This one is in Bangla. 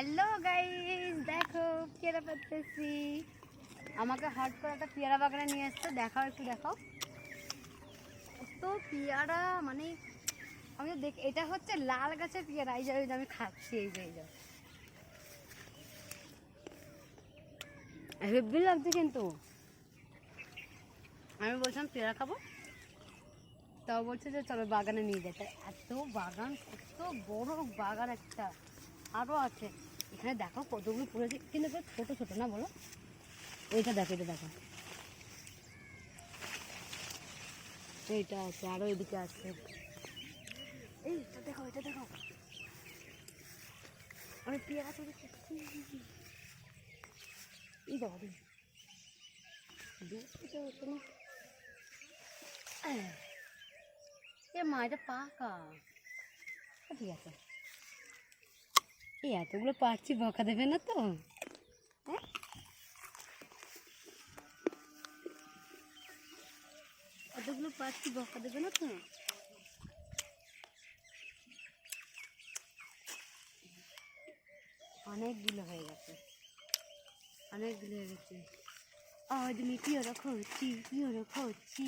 হ্যালো গাইস দেখো, পেয়ারা পাচ্ছি। আমাকে হট করে একটা পেয়ারা বাগানে নিয়ে এসছে। দেখাও একটু, দেখাও। তো পেয়ারা মানে আমি দেখ, এটা হচ্ছে লাল গাছের পেয়ারা। এই যে আমি খাচ্ছি, এই যে, এই হেব্বি লাগছে কিন্তু। আমি বলছিলাম পেয়ারা খাব। তাও বলছে যে, চলো বাগানে নিয়ে যেতে। এত বাগান, কত বড় বাগান একটা। আরও আছে। এখানে দেখো কতগুলো পড়েছে কিন্তু ছোটো ছোটো না বলো। এইটা দেখো এটা দেখো। এইটা আছে আরও এদিকে আছে। এইটা দেখো এটা দেখো। আমি পেয়ারা করছি এই দেখো দেখো। দূর থেকে হচ্ছে না। এ মা এটা পাকা। ও, ঠিক আছে। এই এতগুলো পারছি বকা দেবে না তো? হ্যাঁ? এতগুলো পারছি বকা দেবে না তো? অনেকগুলো হয়ে গেছে। অনেকগুলো হয়ে গেছে। আজ পিওরা করছি পিওরা করছি